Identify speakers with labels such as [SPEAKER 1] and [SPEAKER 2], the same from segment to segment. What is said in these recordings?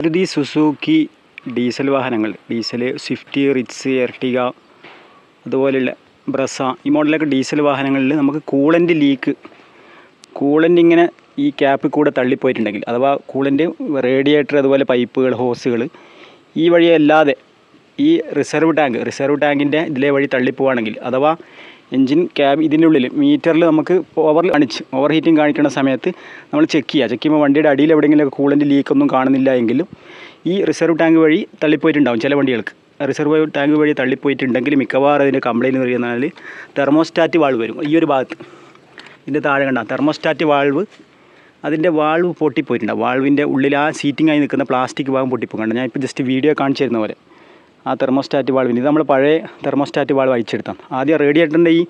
[SPEAKER 1] Maruti Suzuki diesel വാഹനങ്ങൾ diesel Swift Ritz Ertiga അതുപോലെയുള്ള Brezza ഈ മോഡലൊക്കെ ഡീസൽ വാഹനങ്ങളിൽ നമുക്ക് കൂളന്റ് ലീക്ക് കൂളന്റ് ഇങ്ങനെ ഈ ക്യാപ്പിൽ കൂടെ തള്ളിപ്പോയിട്ടുണ്ടെങ്കിൽ അഥവാ കൂളന്റ് റേഡിയേറ്റർ അതുപോലെ പൈപ്പുകൾ ഹോസുകൾ ഈ വഴിയല്ലാതെ ഈ റിസർവ് ടാങ്ക് റിസർവ് ടാങ്കിന്റെ ഇതിലെ വഴി തള്ളിപ്പോവാണെങ്കിൽ അഥവാ എൻജിൻ ക്യാബ് ഇതിന്റെ ഉള്ളിൽ മീറ്ററിൽ നമുക്ക് ഓവർ കാണിച്ച് ഓവർ ഹീറ്റിംഗ് കാണിക്കുന്ന സമയത്ത് നമ്മൾ ചെക്ക് ചെയ്യുക. ചെക്ക് ചെയ്യുമ്പോൾ വണ്ടിയുടെ അടിയിൽ എവിടെയെങ്കിലും കൂളന്റ് ലീക്കൊന്നും കാണുന്നില്ല എങ്കിലും ഈ റിസർവ് ടാങ്ക് വഴി തള്ളിപ്പോയിട്ടുണ്ടാവും ചില വണ്ടികൾക്ക്. റിസർവ് ടാങ്ക് വഴി തള്ളിപ്പോയിട്ടുണ്ടെങ്കിൽ മിക്കവാറും അതിന്റെ കംപ്ലയിന്റ് എന്ന് പറയുന്നതിൽ തെർമോസ്റ്റാറ്റ് വാൾവ് വരും. ഈ ഒരു ഭാഗത്ത്. ഇതിന്റെ താഴെ കണ്ട തെർമോസ്റ്റാറ്റ് വാൾവ് അതിന്റെ വാൾവ് പൊട്ടിപ്പോയിട്ടുണ്ടാവും. വാൾവിന്റെ ഉള്ളിൽ ആ സീറ്റിംഗ് ആയി നിൽക്കുന്ന പ്ലാസ്റ്റിക് ഭാഗം പൊട്ടിപ്പോയി കണ്ടു ഞാൻ ഇപ്പോൾ ജസ്റ്റ് വീഡിയോ കാണിച്ചു തരുന്ന പോലെ. ആ തെർമോസ്റ്റാറ്റ് വാൾവിന് ഇത് നമ്മൾ പഴയ തെർമോസ്റ്റാറ്റ് വാൾവ് അഴിച്ചെടുത്താണ്. ആദ്യം റേഡിയേറ്ററിന്റെ ഈ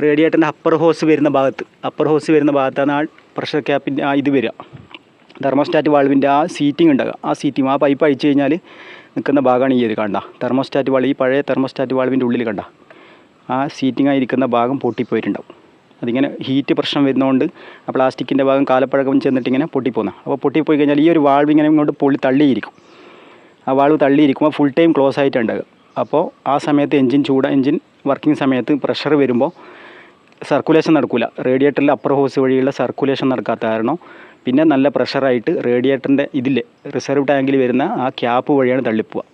[SPEAKER 1] റേഡിയേറ്ററിന്റെ അപ്പർ ഹോസ് വരുന്ന ഭാഗത്ത് അപ്പർ ഹോസ് വരുന്ന ഭാഗത്താണ് ആ പ്രഷർ ക്യാപ്പിന്റെ ആ ഇത് വരിക. തെർമോസ്റ്റാറ്റ് വാൾവിന്റെ ആ സീറ്റിംഗ് ഉണ്ടാകുക ആ സീറ്റിംഗ് ആ പൈപ്പ് അഴിച്ചു കഴിഞ്ഞാൽ നിൽക്കുന്ന ഭാഗമാണ് ഈ ഒരു കണ്ട. തെർമോസ്റ്റാറ്റ് വാൾവ് ഈ പഴയ തെർമോസ്റ്റാറ്റ് വാൾവിന്റെ ഉള്ളിൽ കണ്ട. ആ സീറ്റിംഗ് ആയിരിക്കുന്ന ഭാഗം പൊട്ടിപ്പോയിട്ടുണ്ടാവും. അതിങ്ങനെ ഹീറ്റ് പ്രശ്നം വരുന്നതുകൊണ്ട് ആ പ്ലാസ്റ്റിക്കിന്റെ ഭാഗം കാലപ്പഴക്കം ചെന്നിട്ട് ഇങ്ങനെ അപ്പോൾ പൊട്ടിപ്പോയി കഴിഞ്ഞാൽ ഈ ഒരു വാൾവ് ഇങ്ങനെ ഇങ്ങോട്ട് പൊള്ളി തള്ളിയിരിക്കും. ആ വാൾവ് തള്ളിയിരിക്കുമ്പോൾ ഫുൾ ടൈം ക്ലോസ് ആയിട്ടുണ്ടാകും അപ്പോൾ ആ സമയത്ത് എൻജിൻ ചൂട എൻജിൻ വർക്കിംഗ് സമയത്ത് പ്രഷർ വരുമ്പോൾ സർക്കുലേഷൻ നടക്കില്ല റേഡിയേറ്ററിൽ അപ്പർ ഹോസ് വഴിയുള്ള സർക്കുലേഷൻ നടക്കാത്ത കാരണം പിന്നെ നല്ല പ്രഷറായിട്ട് റേഡിയേറ്ററിന്റെ ഇതില്ലേ റിസർവ് ടാങ്കിൽ വരുന്ന ആ ക്യാപ്പ് വഴിയാണ് തള്ളിപ്പോവുക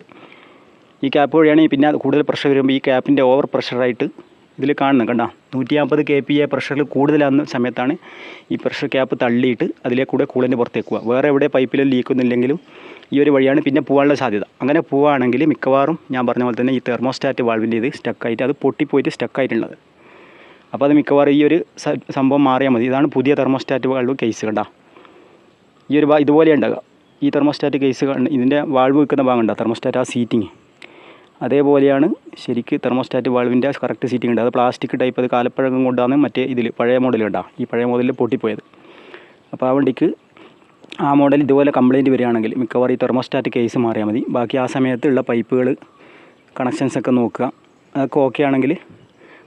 [SPEAKER 1] ഈ ക്യാപ്പ് വഴിയാണ് പിന്നെ കൂടുതൽ പ്രഷർ വരുമ്പോൾ ഈ ക്യാപ്പിന്റെ ഓവർ പ്രഷറായിട്ട് ഇതിൽ കാണുന്നു കണ്ട. നൂറ്റി അമ്പത് കെ പി എ പ്രഷറിൽ കൂടുതലാകുന്ന സമയത്താണ് ഈ പ്രഷർ ക്യാപ്പ് തള്ളിയിട്ട് അതിലെ കൂടെ കൂളിന്റെ പുറത്തേക്ക് പോവുക. വേറെ എവിടെ പൈപ്പിലും ലീക്കൊന്നുമില്ലെങ്കിലും ഈ ഒരു വഴിയാണ് പിന്നെ പോകാനുള്ള സാധ്യത. അങ്ങനെ പോവുകയാണെങ്കിൽ മിക്കവാറും ഞാൻ പറഞ്ഞ പോലെ തന്നെ ഈ തെർമോസ്റ്റാറ്റ് വാൾവിന്റെ ഇത് സ്റ്റക്കായിട്ട് അത് പൊട്ടിപ്പോയിട്ട് സ്റ്റക്കായിട്ടുള്ളത് അപ്പോൾ അത് മിക്കവാറും ഈ ഒരു സംഭവം മാറിയാൽ മതി. ഇതാണ് പുതിയ തെർമോസ്റ്റാറ്റ് വാൾവ് കേസ് കണ്ട. ഈ ഒരു ഇതുപോലെ ഉണ്ടാകുക ഈ തെർമോസ്റ്റാറ്റ് കേസ് ഇതിന്റെ വാൾവ് വെക്കുന്ന ഭാഗം ഉണ്ടാകും തെർമോസ്റ്റാറ്റ് ആ സീറ്റിങ് അതേപോലെയാണ് ശരിക്ക് തെർമോസ്റ്റാറ്റ് വാൾവിന്റെ കറക്റ്റ് സീറ്റിംഗ് ഉണ്ട്. അത് പ്ലാസ്റ്റിക് ടൈപ്പ് അത് കാലപ്പഴക്കം കൊണ്ടാണ് മറ്റേ ഇതിൽ പഴയ മോഡൽ ഈ പഴയ മോഡലിൽ പൊട്ടിപ്പോയത്. അപ്പോൾ ആ വണ്ടിക്ക് ആ മോഡൽ ഇതുപോലെ കംപ്ലയിന്റ് വരികയാണെങ്കിൽ മിക്കവാറും ഈ തെർമോസ്റ്റാറ്റ് കേസ് മാറിയാൽ മതി. ബാക്കി ആ സമയത്തുള്ള പൈപ്പുകൾ കണക്ഷൻസ് ഒക്കെ നോക്കുക. അതൊക്കെ ഓക്കെ ആണെങ്കിൽ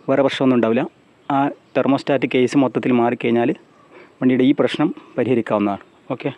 [SPEAKER 1] വേറെ പ്രശ്നമൊന്നും ഉണ്ടാവില്ല. ആ തെർമോസ്റ്റാറ്റ് കേസ് മൊത്തത്തിൽ മാറിക്കഴിഞ്ഞാൽ വണ്ടിയുടെ ഈ പ്രശ്നം പരിഹരിക്കാവുന്നതാണ്. ഓക്കെ